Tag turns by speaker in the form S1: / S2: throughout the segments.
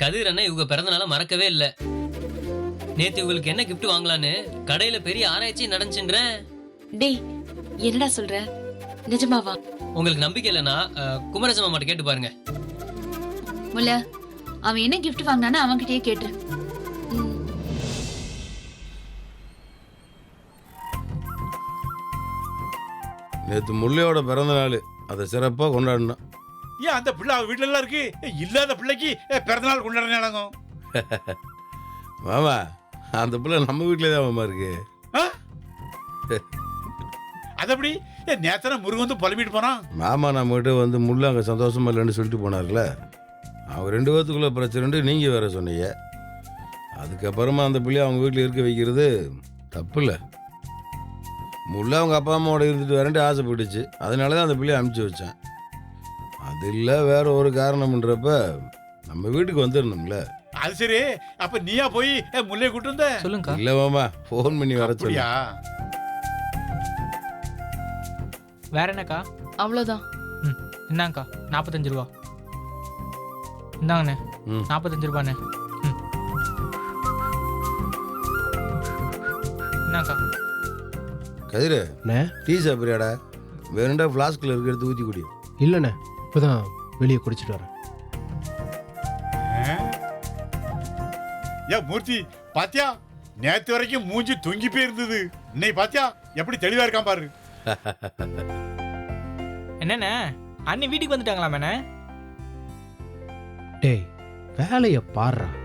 S1: கதிர் அண்ணன் இவங்க பிறந்தநாள மறக்கவே இல்ல. நேத்து இவங்களுக்கு என்ன gift வாங்கலான்னு கடையில பெரிய ஆராய்ச்சி நடந்துச்சுன்றேன்.
S2: டேய் என்னடா சொல்ற? நிஜமாவா?
S1: உங்களுக்கு நம்பிக்கை இல்லைன்னா அஹ், குமரசம் மாமாட்ட கேட்டு பாருங்க.
S2: முல்ல அவன் என்ன gift வாங்கினான்னு அவன்கிட்டயே கேட்டுரு.
S3: நேற்று முல்லையோட பிறந்த நாள். அதை சிறப்பாக கொண்டாடினோம்
S4: ஏன் அந்த பிள்ளை அவ வீட்டுல எல்லாம் இருக்கு? இல்லாத பிள்ளைக்கு பிறந்தநாள் கொண்டாடுற நடக்கும்.
S3: மாமா அந்த பிள்ளை நம்ம வீட்டிலே தான் மாமா இருக்கு.
S4: அது எப்படி? ஏன் நேத்தன முருகன் வந்து புலம்பிட்டு போனான்?
S3: மாமா நம்மகிட்ட வந்து முள்ளு அங்கே சந்தோஷமா இல்லைன்னு சொல்லிட்டு போனார்ல. அவங்க ரெண்டு பேர்த்துக்குள்ள பிரச்சனை நீங்கள் வேற சொன்னீங்க. அதுக்கப்புறமா அந்த பிள்ளைய அவங்க வீட்டில் இருக்க வைக்கிறது தப்பு இல்லை முள்ள அவங்க அப்பா அம்மாவோட இருந்துட்டு வரேன்ட்டு ஆசைப்பட்டுச்சு. அதனால தான் அந்த பிள்ளைய அனுப்பிச்சி வச்சேன். அது இல்லை வேற ஒரு காரணம்ன்றப்ப நம்ம வீட்டுக்கு வந்துடணும்ல.
S4: அது சரி. அப்ப நீயா போய் ஏய், முல்லையை கூட்டு வந்த?
S5: சொல்லுங்கக்கா.
S3: இல்லை மாமா ஃபோன் பண்ணி வர சொல்லி.
S4: அப்படியா?
S5: வேற என்னக்கா?
S2: அவ்வளவுதான்.
S5: ம் இந்தாங்கக்கா. நாற்பத்தஞ்சு ரூபா. இந்தாங்கண்ணே.
S3: ம்.
S5: நாற்பத்தஞ்சு ரூபாண்ணே. ம். இந்தாங்கக்கா.
S3: கதிரு
S6: அண்ணே.
S3: டீ சாப்பிட்றியாடா? வேணுண்டா ஃப்ளாஸ்கில் இருக்க எடுத்து ஊற்றி குடி.
S6: இல்லைண்ணே. இப்போதான் வெளியே குடிச்சிட்டு வரேன்.
S4: ஏன் மூர்த்தி பாத்தியா? நேத்து வரைக்கும் மூஞ்சி தொங்கி போயிருந்தது. இன்னைக்கு பாத்தியா? எப்படி தெளிவா இருக்கான் பாரு.
S5: என்னண்ணே? அண்ணி வீட்டுக்கு வந்துட்டாங்களாமேண்ணே
S6: டேய் வேலையை பாடுறா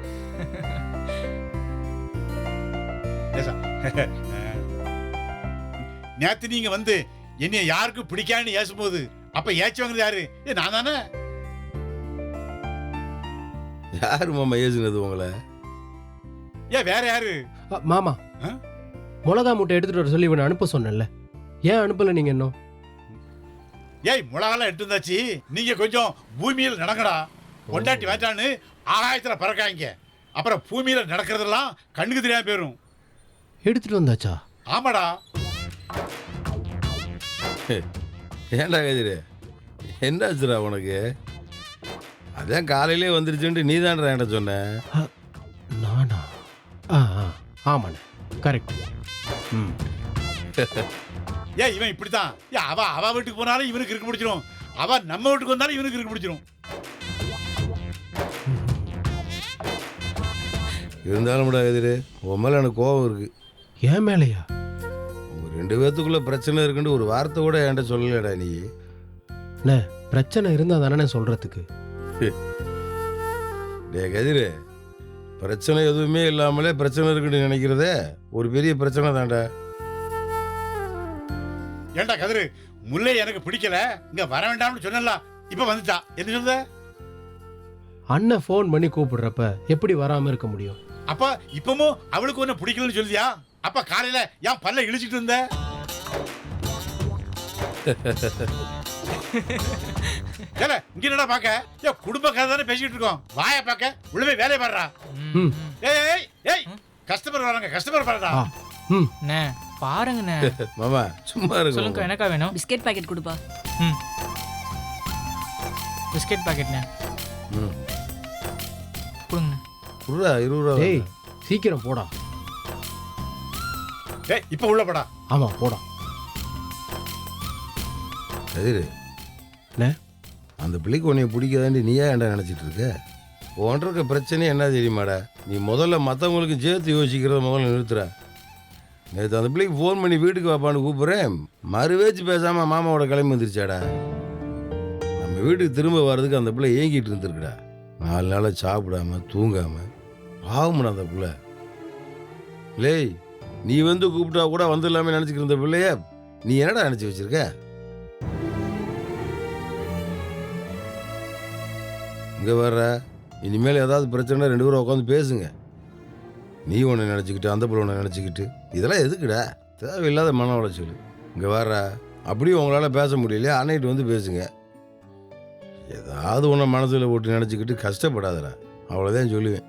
S4: நேத்து நீங்க வந்து என்னைய யாருக்கு பிடிக்கான்னு ஏசும்போது அப்ப ஏச்சு வாங்குறது யாரு? ஏ நான் தானே?
S3: யார் மாமா ஏசுனது உங்களை?
S4: ஏன் வேற யாரு?
S6: அ, மாமா.
S4: ஆ?
S6: மிளகா மூட்டை எடுத்துட்டு வர சொல்லி இவனை அனுப்ப சொன்னேன்ல. ஏன் அனுப்பல நீங்க இன்னும்?
S4: ஏய் மிளகாலாம் எட்டு வந்தாச்சு. நீங்க கொஞ்சம் பூமியில நடங்கடா. கொண்டாட்டி வேண்டான்னு ஆகாயத்துல பறக்காங்க அப்புறம் பூமியில நடக்கிறதெல்லாம் கண்ணுக்கு தெரியாம போயிரும்.
S6: எடுத்துட்டு வந்தாச்சா?
S4: ஆமாடா.
S3: ஏன்டா கதிரு என்னாச்சுடா உனக்கு? அதான் காலையிலே வந்துருச்சுன்ட்டு நீ தான்டா என்கிட்ட சொன்ன.
S6: நானா? ஆ ஆ ஆமாண்ணே. கரெக்ட் ம்.
S4: ஏன் இவன் இப்படித்தான். ஏ அவ அவ வீட்டுக்கு போனாலும் இவனுக்கு இருக்கு பிடிச்சிரும் அவ நம்ம வீட்டுக்கு வந்தாலும் இவனுக்கு இருக்கு பிடிச்சிரும்
S3: இருந்தாலும்டா கதிரு உன் மேலே எனக்கு கோபம் இருக்கு.
S6: ஏன் மேலையா?
S3: ரெண்டு பேர்த்துக்குள்ள பிரச்சனை இருக்குன்னு ஒரு வார்த்தை கூட என்கிட்ட சொல்லலடா நீ.
S6: அண்ணே பிரச்சனை இருந்தா தானே சொல்றதுக்கு.
S3: டே கதிரு பிரச்சனை எதுவுமே இல்லாமலே பிரச்சனை இருக்குன்னு நினைக்கிறதே ஒரு பெரிய பிரச்சனை தான்டா.
S4: ஏன்டா கதிரு முல்லை எனக்கு பிடிக்கல இங்க வர வேண்டாம்னு சொன்னல இப்ப வந்துட்டா என்ன சொல்லுத
S6: அண்ணன் ஃபோன் பண்ணி கூப்பிடுறப்ப எப்படி வராம இருக்க முடியும்?
S4: அப்ப இப்பமும் அவளுக்கு ஒண்ணு பிடிக்கலன்னு சொல்லியா அப்ப காலையில ஏன் பல்ல இழிச்சிட்டு இருந்த? ஏல இங்க என்னடா பாக்க ஏ குடும்ப கதை தானே பேசிட்டு இருக்கோம். வாய பாக்க உள்ள போய் வேலையை பாடுறா
S6: ம்.
S4: ஏய் ஏய் ஏய் கஸ்டமர் வராங்க கஸ்டமர் பாருடா.
S6: ஆ ம்.
S5: அண்ணே பாருங்கண்ணே.
S3: மாமா சும்மா இருக்கு மாமா.
S5: எனக்கா வேணும்?
S2: பிஸ்கெட் பாக்கெட் கொடுப்பா.
S5: ம். பிஸ்கெட் பாக்கெட்ண்ணே.
S3: ம்.
S5: கொடுங்கண்ணே.
S3: குடுறா இருபது ரூபா
S6: டேய் சீக்கிரம் போடா.
S4: ஏய் இப்ப உள்ள போடா.
S6: ஆமா போடா.
S3: கதிரு
S6: அண்ணே?
S3: அந்த பிள்ளைக்கு உன்னைய பிடிக்காதாண்டி நீ ஏன் ஏன்டா நினச்சிட்டு இருக்க உன்கிட்ட இருக்க பிரச்சனை என்ன தெரியுமாடா? நீ முதல்ல மற்றவங்களுக்கு சேர்த்து யோசிக்கிறத முதல்ல நிறுத்துற. நேற்று அந்த பிள்ளைக்கு ஃபோன் பண்ணி வீட்டுக்கு வாப்பான்னு கூப்பிட்றேன். மறுவேச்சு பேசாமல் மாமாவோட கிளம்பி வந்துருச்சாடா. நம்ம வீட்டுக்கு திரும்ப வர்றதுக்கு அந்த பிள்ளை ஏங்கிட்டு இருந்திருக்குடா. நாலு நாளாக சாப்பிடாம தூங்காம பாவம்டா அந்த பிள்ளை. லேய் நீ வந்து கூப்பிட்டா கூட வந்துடலாமே நினச்சிக்கிற இந்த பிள்ளைய நீ என்னடா நினச்சி வச்சிருக்க? இங்கே வர்ற. இனிமேல் ஏதாவது பிரச்சனை ரெண்டு பேரும் உட்காந்து பேசுங்க. நீ ஒன்று நினச்சிக்கிட்டு அந்த பிள்ளை ஒன்று நினச்சிக்கிட்டு இதெல்லாம் எதுக்குடா? தேவையில்லாத மன உளைச்சல். இங்கே வர்ற. அப்படியும் உங்களால் பேச முடியலையா? அன்னைட்டு வந்து பேசுங்க. ஏதாவது ஒன்று மனசில் போட்டு நினச்சிக்கிட்டு கஷ்டப்படாதடா. அவ்வளோதான் சொல்லுவேன்.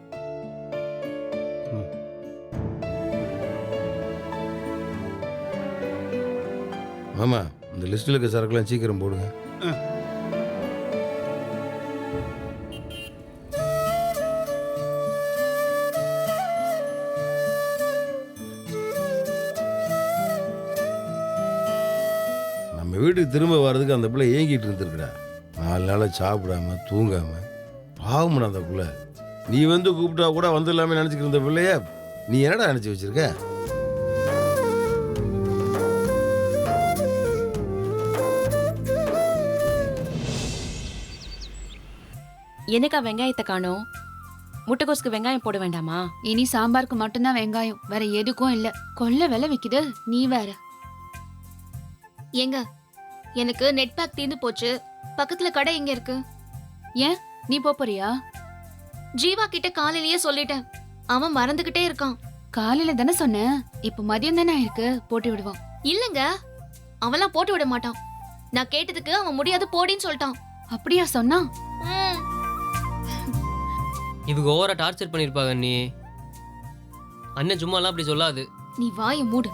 S3: மாமா இந்த லிஸ்ட்டில் இருக்க சரக்குலாம் சீக்கிரம் போடுங்க. நம்ம வீட்டுக்கு திரும்ப வர்றதுக்கு அந்த பிள்ளை ஏங்கிட்டு இருந்திருக்குடா. நாலு நாளாக சாப்பிடாம தூங்காம. பாவம்டா அந்த பிள்ளை. நீ வந்து கூப்பிட்டா கூட வந்துடலாமே நினச்சிக்கிட்டு இருந்த பிள்ளைய நீ என்னடா நினச்சி வச்சிருக்க?
S7: என்னக்கா வெங்காயத்தை காணோம்? முட்டைகோஸ்க்கு வெங்காயம் போட வேண்டாமா?
S2: இனி சாம்பாருக்கு மட்டும்தான் வெங்காயம். வேற எதுக்கும் இல்ல. கொல்ல விலை விக்குது. நீ வேற.
S8: ஏங்க எனக்கு நெட் பேக் தீர்ந்து போச்சு. பக்கத்துல கடை எங்க இருக்கு?
S2: ஏன்? நீ போறியா?
S8: ஜீவா கிட்ட காலையிலேயே சொல்லிட்டேன். அவன் மறந்துகிட்டே இருக்கான்.
S2: காலையில தானே சொன்னேன். இப்ப மதியம் தானே இருக்கு போட்டு விடுவான்
S8: இல்லங்க. அவன்லாம் போட்டு விட மாட்டான். நான் கேட்டதுக்கு அவன் முடியாது போடின்னு சொல்லிட்டான்.
S2: அப்படியா சொன்னா?
S8: ம்,
S1: இவங்க ஓவரா டார்ச்சர் பண்ணியிருப்பாங்க நீ அண்ணன் சும்மாலாம் அப்படி சொல்லாது.
S8: நீ வாயை மூடு.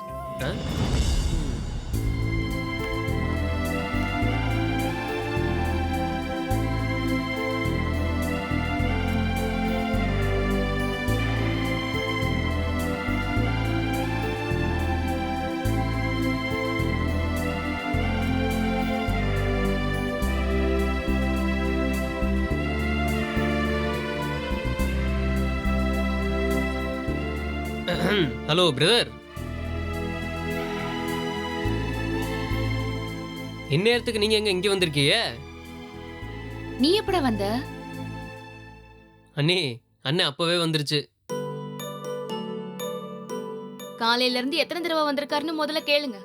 S1: ஹலோ பிரதர் இந்நேரத்துக்கு நீங்க எங்க இங்க வந்திருக்கீங்க?
S2: நீ எப்படா வந்த?
S1: அண்ணி அண்ணன் அப்பவே வந்துருச்சு.
S8: காலையில இருந்து எத்தனை தடவை வந்திருக்காருன்னு முதல்ல கேளுங்க.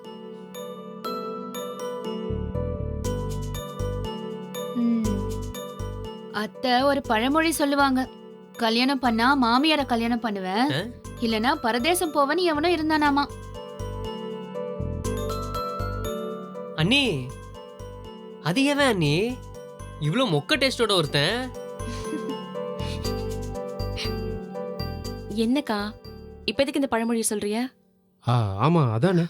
S2: ம். அத்தை ஒரு பழமொழி சொல்லுவாங்க. கல்யாணம் பண்ணா மாமியார கல்யாணம் பண்ணுவேன்? இல்லனா பரதேசம் போவன் எவனோ இருந்தானாமா?
S1: அண்ணி அது ஏன் அண்ணி? இவ்வளோ மொக்க டேஸ்டோட ஒருத்தன்?
S7: என்னக்கா இப்ப எதுக்கு இந்த பழமொழி சொல்றிய?
S6: ஆ ஆமாம் அதானே.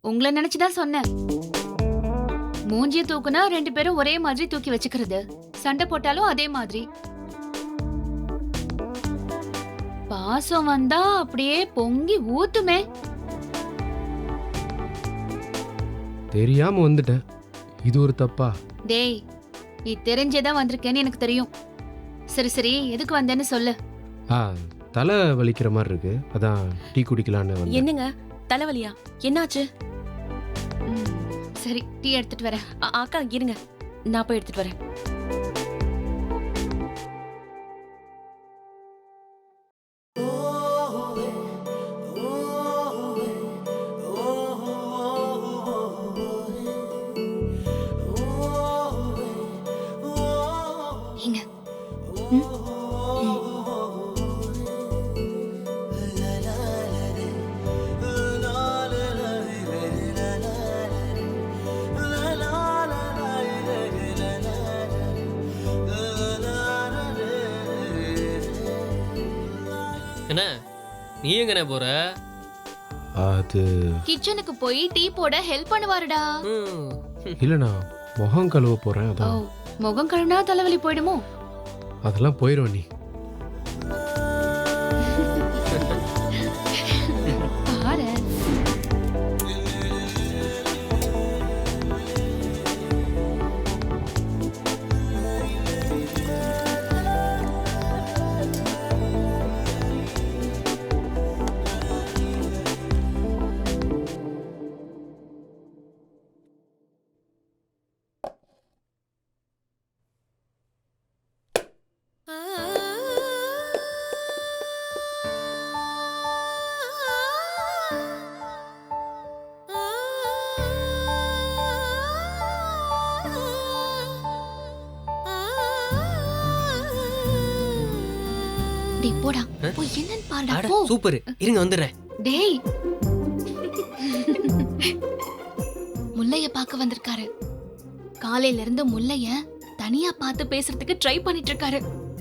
S2: உங்களை நினைச்சுதான் சொன்னேன். மூஞ்சிய தூக்குனா ரெண்டு பேரும் ஒரே மாதிரி தூக்கி வச்சுக்கிறது. சண்டை போட்டாலும் அதே மாதிரி. பாசம் வந்தா அப்படியே பொங்கி ஊத்துமே.
S6: தெரியாமல் வந்துட்டேன் இது ஒரு தப்பா?
S2: டேய் நீ தெரிஞ்சேதான் வந்திருக்கேன்னு எனக்கு தெரியும். சரி சரி எதுக்கு வந்தேன்னு சொல்லு.
S6: ஆ தலை வலிக்கிற மாதிரி இருக்கு. அதான் டீ குடிக்கலான்னு வந்தேன்.
S7: என்னங்க? தலைவலியா என்னாச்சு?
S2: ம், சரி டீ எடுத்துட்டு வரேன்.
S7: அ- அக்கா இருங்க. நான் போய் எடுத்துட்டு வரேன்.
S1: என்ன நீ எங்கண்ணே போற?
S6: அது
S8: கிச்சனுக்கு போய் டீ போட ஹெல்ப் பண்ணுவாருடா.
S1: ம்,
S6: இல்லை நான் முகம் கழுவ போகிறேன்
S2: ஓ
S6: அதான்
S2: முகம் கழுனா தலைவலி போயிடுமோ?
S6: அதெல்லாம் போயிடும் நீ.
S8: போய் என்னன்னு பாருடா
S1: அட,
S8: போ.
S1: சூப்பர். இருங்க வந்துடுறேன்.
S2: டேய்.
S8: முல்லைய பார்க்க வந்திருக்காரு. காலையில இருந்து முல்லைய தனியா பார்த்து பேசுறதுக்கு ட்ரை பண்ணிட்டு இருக்காரு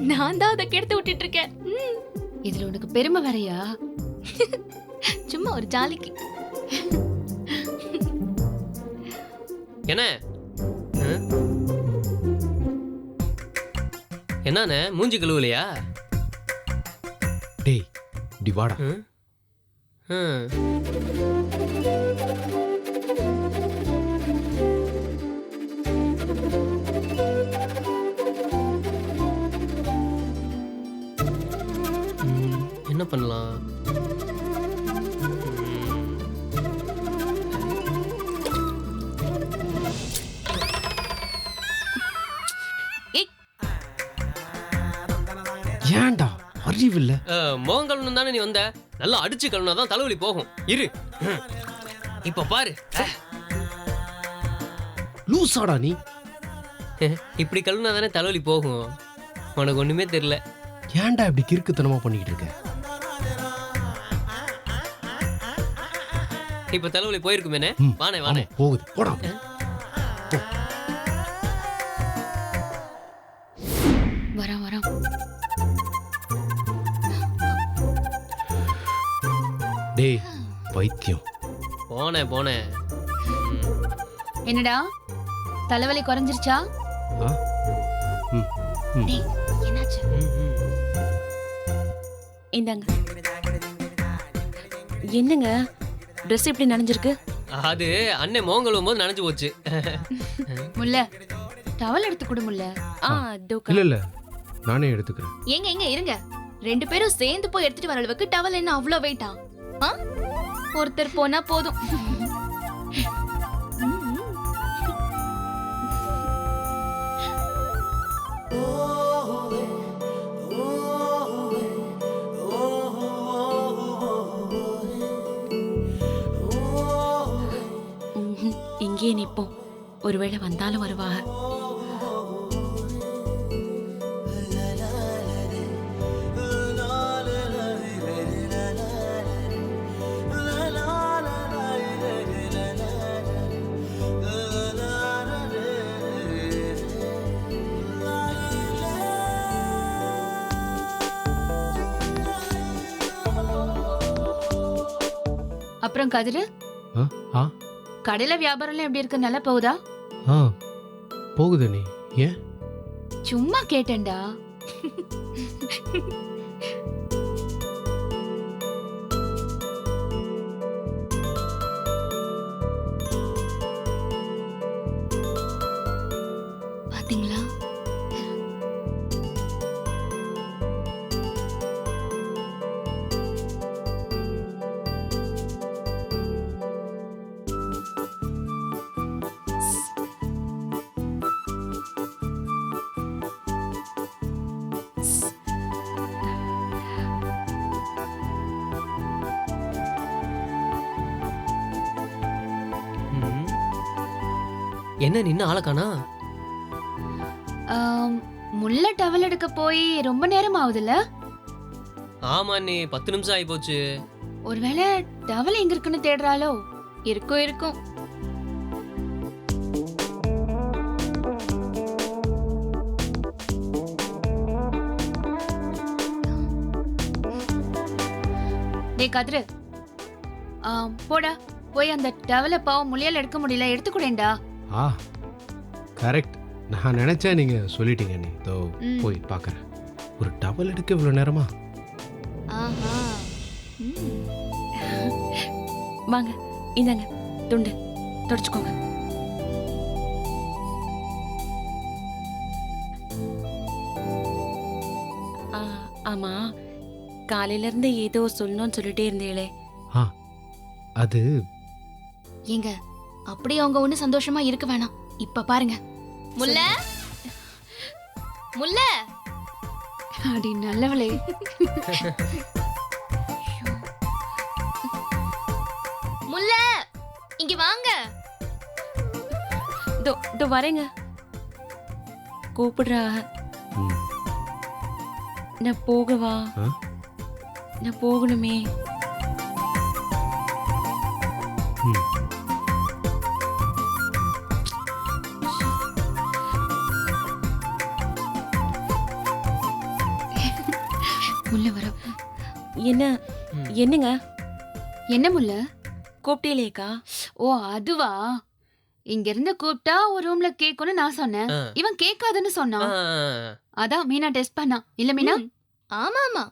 S8: நான் தான் அதை கெடுத்து விட்டுட்டு இருக்கேன் ம்,
S2: இதுல உனக்கு பெருமை வேறயா?
S8: சும்மா ஒரு ஜாலிக்கு.
S1: என்ன? ஆ? என்னண்ணே மூஞ்சி கழுவலையா?
S6: டேய் டிவாடா வாடா.
S1: என்ன பண்ணலாம்?
S6: ஏன்டா? அறிவில்ல.
S1: அஹ், முகம் கழுவணும் தானே நீ வந்த? நல்லா அடிச்சு கழுவுனா தான் தலைவலி போகும். இரு. இப்ப பாரு.
S6: லூசாடா நீ.
S1: இப்படி கழுவுனா தானே தலைவலி போகும். உனக்கு ஒண்ணுமே தெரியல.
S6: ஏன்டா இப்படி கிறுக்குத்தனமா பண்ணிக்கிட்டு இருக்க?
S1: இப்ப தலைவலி போயிருக்குமேனே? வானே வானே.
S6: போகுது. போடா.
S1: போனேன் போனேன்.
S2: என்னடா? தலைவலி குறைஞ்சிருச்சா. டேய் என்னாச்சு.
S7: இந்தாங்க. என்னங்க? ட்ரெஸ் இப்படி நனைஞ்சிருக்கு?
S1: அது அண்ணன் கழுவும் போது நனைஞ்சு போச்சு.
S2: முல்ல டவல் எடுத்து கொடு முல்ல.
S7: ஆ தோக்கா.
S6: இல்ல இல்ல. நானே எடுத்துக்கிறேன்.
S8: ஏங்க எங்க இருங்க. ரெண்டு பேரும் சேர்ந்து போய் எடுத்துட்டு வர அளவுக்கு டவல் என்ன அவ்வளோ வெயிட்டா ஆ? ஒருத்தர் போனா போதும்
S7: ம்ஹும். இங்கேயே நிப்போம் ஒருவேளை வந்தாலும் வருவாக
S2: அப்புறம் கதிரு?
S6: ஆ ஆ.
S2: கடையில வியாபாரம்லாம் எப்படி இருக்கு? நல்லா போகுதா?
S6: ஆ போகுது நீ ஏன்?
S2: சும்மா கேட்டேன்டா.
S1: என்ன நின்று ஆளக்கானா
S2: முல்ல டவல் எடுக்க போய் ரொம்ப நேரம் ஆகுதுல்ல?
S1: ஆமா நீ பத்து நிமிஷம் ஆகி போச்சு
S2: ஒருவேளை டவல் எங்க இருக்குன்னு தேடுறாளோ? இருக்கும் இருக்கும். டேய் கதிரு. போடா. போய் அந்த டவலை பாவம் முள்ளியால் எடுக்க முடியல எடுத்துக்கூடேன்டா
S6: ஆ கரெக்ட் நான் நினைச்சேன் நீங்க சொல்லிட்டீங்க நீ. தோ
S2: ம்.
S6: போய் பார்க்கறேன். ஒரு டவல் எடுக்க இவ்வளோ நேரமா.
S7: வாங்க இந்தாங்க துண்டு. தொடச்சுக்கோங்க. ஆ, ஆமா. காலையில இருந்து ஏதோ சொல்லணும்னு சொல்லிட்டே இருந்தீங்களே.
S6: அது
S8: ஏங்க அப்படியே அவங்க ஒண்ணு சந்தோஷமா இருக்க வேணாம். இப்ப பாருங்க. முல்ல? முல்ல?
S2: அடி நல்லவளே.
S8: முல்ல இங்க வாங்க.
S7: இதோ இதோ வரேங்க. கூப்பிடுறாக
S6: ம்,
S7: நான் போகவா? நான் போகணுமே.
S6: ம்.
S7: என்ன. என்னங்க?
S2: என்ன முல்ல?
S7: கூப்பிட்டேலேக்கா
S2: ஓ அதுவா? இங்க இருந்து கூப்பிட்டா ஒரு ரூம்ல கேட்கணும்னு நான் சொன்னேன். இவன் கேட்காதுன்னு சொன்னான். அதான் மீனா டெஸ்ட் பண்ணான். இல்ல மீனா.
S8: ஆமா ஆமா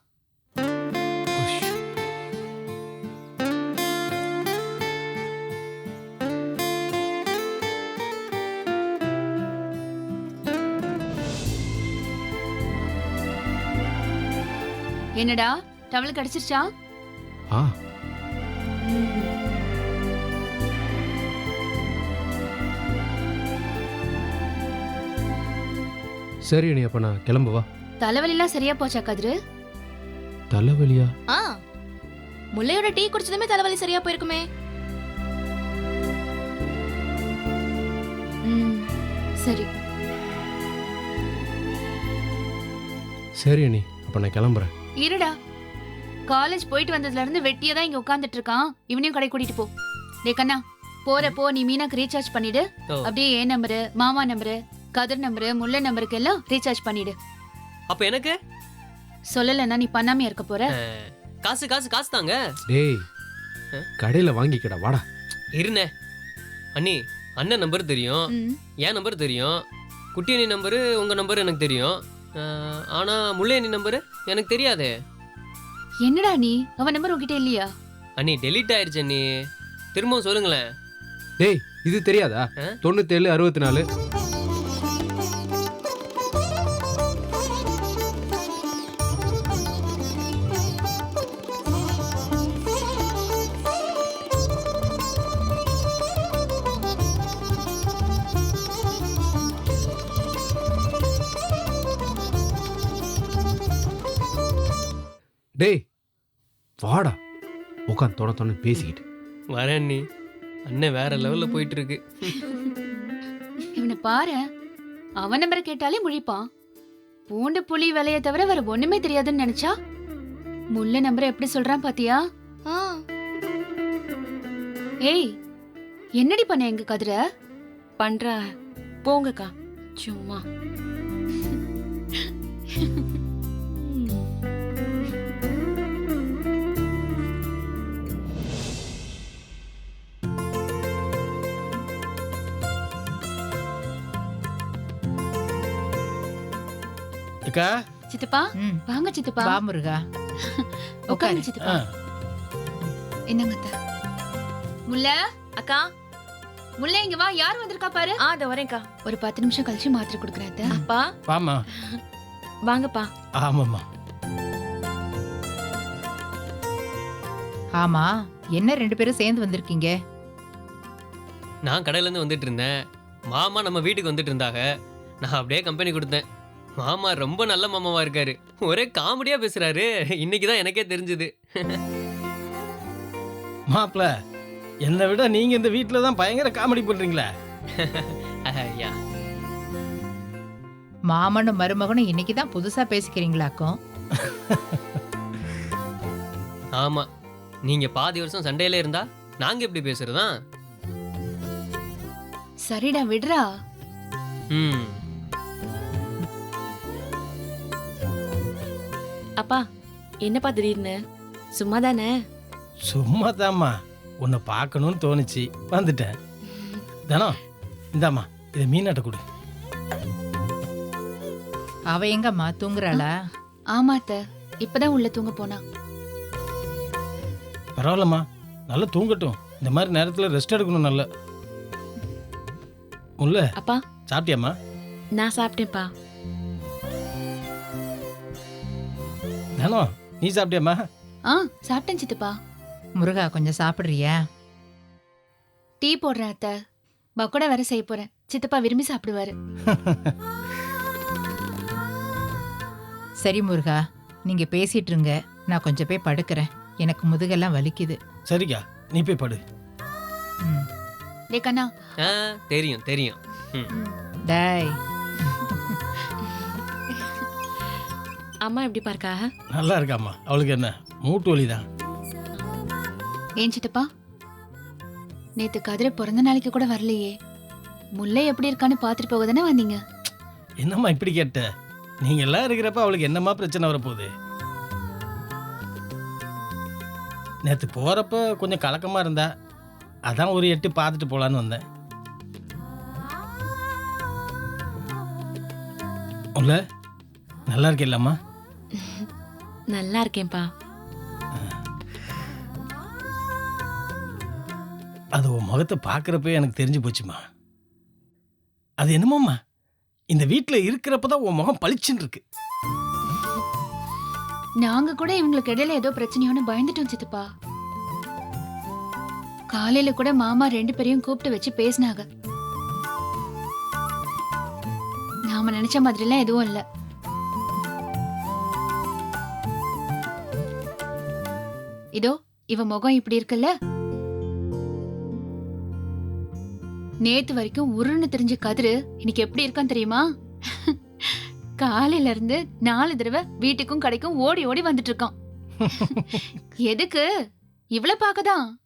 S2: என்னடா? டவல் கிடைச்சிருச்சா?
S6: ஆ. சரி அண்ணி அப்ப நான் கிளம்பவா
S2: தலைவலிலாம் சரியா போச்சா கதிரு?
S6: தலைவலியா?
S8: ஆ. முல்லையோட டீ குடிச்சதுமே தலைவலி சரியா போயிருக்குமே.
S2: ம் சரி.
S6: சரி அண்ணி அப்ப நான் கிளம்புறேன்.
S2: இருடா. காலேஜ் போயிட்டு வந்ததுல இருந்து வெட்டியா தான் இங்க உட்கார்ந்துட்டு இருக்கான். இவனையும் கடை கூட்டிட்டு போ. டேய் கண்ணா போறப்போ நீ மீனாக்கு ரீசார்ஜ் பண்ணிடு. அப்படியே என் நம்பரு மாமா நம்பரு கதிர் நம்பரு முல்லை நம்பருக்கு எல்லாம் ரீசார்ஜ் பண்ணிடு.
S1: அப்ப எனக்கு?
S2: சொல்லலைன்னா நீ பண்ணாம இருக்க போற?
S1: காசு காசு காசு தாங்க.
S6: டேய்? கடையில வாங்கிக்கடா வாடா.
S1: இருண்ணே. அண்ணி அண்ணன் நம்பர் தெரியும். என் நம்பர் தெரியும். குட்டி அண்ணி நம்பரு உங்க நம்பர் எனக்கு தெரியும். ஆனா முல்லை அண்ணி நம்பரு எனக்கு தெரியாதே.
S2: என்னடா நீ? அவன் நம்பர் உன்கிட்ட இல்லையா?
S1: அண்ணி டெலீட் ஆயிடுச்சு அண்ணி. திரும்பவும் சொல்லுங்களேன்.
S6: டேய் இது தெரியாதா? தொண்ணூத்தேழு அறுபத்தி நாலு வாடா. உட்காந்து தொட தொட பேசிக்கிட்டு.
S1: வரேன் அண்ணி. அண்ணன் வேற லெவல்ல போயிட்டு இருக்கு
S2: இவனை பாரு. அவன் நம்பரை கேட்டாலே முழிப்பான். பூண்டு புளி விலைய தவிர வேற ஒண்ணுமே தெரியாதுன்னு நினைச்சா? முல்லை நம்பரை எப்படி சொல்றான் பாத்தியா?
S8: ஆ.
S2: ஏய் என்னடி பண்ண எங்க கதிர?
S7: பண்ற. போங்கக்கா. சும்மா.
S4: அக்கா
S2: சித்தப்பா?
S9: ம்.
S2: வாங்க சித்தப்பா.
S9: வா முருகா.
S2: உட்காருங்க
S9: உட்காரு.
S2: சித்தப்பா.
S4: ஆ,
S2: என்னங்க அத்தை? முல்ல
S7: அக்கா.
S2: முல்ல இங்க வா. யார் வந்திருக்கா பாரு?
S7: ஆ இத வரேன்க்கா.
S2: ஒரு பத்து நிமிஷம் கழிச்சு மாத்திரை கொடுக்குறேன் அத்தை.
S7: அப்பா.
S4: வாம்மா.
S7: வாங்கப்பா.
S4: ஆமாம்மா.
S9: ஆமா என்ன ரெண்டு பேரும் சேர்ந்து வந்திருக்கீங்க?
S1: நான் கடையில இருந்து வந்துட்டு இருந்தேன். மாமா நம்ம வீட்டுக்கு வந்துட்டு இருந்தாங்க. நான் அப்படியே கம்பெனி கொடுத்தேன். மாமா ரொம்ப நல்ல மாமாவா இருக்காரு. ஒரே காமெடியா பேசுறாரு. இன்னைக்கு தான் எனக்கே தெரிஞ்சது.
S10: மாப்பிள என்னை விட நீங்க இந்த வீட்டில் தான் பயங்கர காமெடி பண்றீங்களே.
S1: ஐயா
S9: மாமனும் மருமகனும் இன்னைக்கு தான் புதுசா பேசிக்கிறீங்களாக்கும்
S1: ஆமா. நீங்க பாதி வருஷம் சண்டையில இருந்தா நாங்க எப்படி பேசுறதா?
S2: சரிடா விடுறா.
S1: ம்.
S7: அப்பா என்னப்பா திடீர்னு? சும்மா தானே
S10: சும்மா தாம்மா உன்னை பார்க்கணும்னு தோணுச்சு. வந்துட்டேன். தனம் இந்தாம்மா இதை மீனாட்ட கொடு.
S9: அவ எங்கம்மா? தூங்குறாளா?
S2: ஆமா அத்தை இப்பதான் உள்ள தூங்க போனா.
S10: பரவாயில்லம்மா. நல்லா தூங்கட்டும். இந்த மாதிரி நேரத்தில் ரெஸ்ட் எடுக்கணும் நல்லா. முல்ல
S7: அப்பா.
S10: சாப்பிட்டியாம்மா?
S7: நான் சாப்பிட்டேன்ப்பா.
S10: தனம் நீ சாப்பிட்டியாம்மா?
S2: ஆ சாப்பிட்டேன் சித்தப்பா.
S9: முருகா கொஞ்சம் சாப்பிடுறியா?
S2: டீ போடுறேன் அத்தை. பக்கோடா வேற செய்ய போறேன். சித்தப்பா விரும்பி சாப்பிடுவாரு.
S9: சரி முருகா நீங்க பேசிட்டு இருங்க நான் கொஞ்சம் போய் படுக்கிறேன். எனக்கு முதுகெல்லாம் வலிக்குது.
S10: சரிக்கா நீ போய் படு.
S2: டே கண்ணா.
S1: ஆ தெரியும் தெரியும்.
S9: டேய்
S7: அம்மா எப்படி பார்க்கா?
S10: நல்லா இருக்காம்மா. அவளுக்கு என்ன? மூட்டு வலி தான்
S2: ஏன் சித்தப்பா? நேத்து கதிரை பிறந்த நாளைக்கு கூட வரலையே. முல்லை எப்படி இருக்கான்னு பாத்துட்டு போக தானே வந்தீங்க?
S10: என்னம்மா இப்படி கேட்ட? நீங்க எல்லாம் இருக்கிறப்ப அவளுக்கு என்னம்மா பிரச்சனை வரப்போகுது? நேற்று போறப்ப கொஞ்சம் கலக்கமா இருந்தா அதான் ஒரு எட்டு பார்த்துட்டு போலான்னு வந்தேன். உள்ள நல்லா இருக்கேல்லம்மா
S7: நல்லா இருக்கேன்ப்பா.
S10: அது உன் முகத்தை பார்க்குறப்ப எனக்கு தெரிஞ்சு போச்சுமா. அது என்னமோம்மா? இந்த வீட்டில் இருக்கிறப்ப தான் உன் முகம் பளிச்சுன்னு இருக்கு.
S2: நாங்க கூட இவங்களுக்கு இடையில ஏதோ பிரச்சனையோன்னு பயந்துட்டோம் சித்தப்பா. காலையில கூட மாமா ரெண்டு பேரையும் கூப்பிட்டு வச்சு பேசினாங்க. நாம நினைச்ச மாதிரிலாம் எதுவும் இல்ல. இதோ இவ முகம் இப்படி இருக்குல்ல? நேத்து வரைக்கும் உருன்னு தெரிஞ்ச கதிரு இன்னைக்கு எப்படி இருக்கான் தெரியுமா? காலையில இருந்து நாலு தடவை வீட்டுக்கும் கடைக்கும் ஓடி ஓடி வந்துட்டு இருக்கான். எதுக்கு? இவ்வளவு பார்க்கதான்.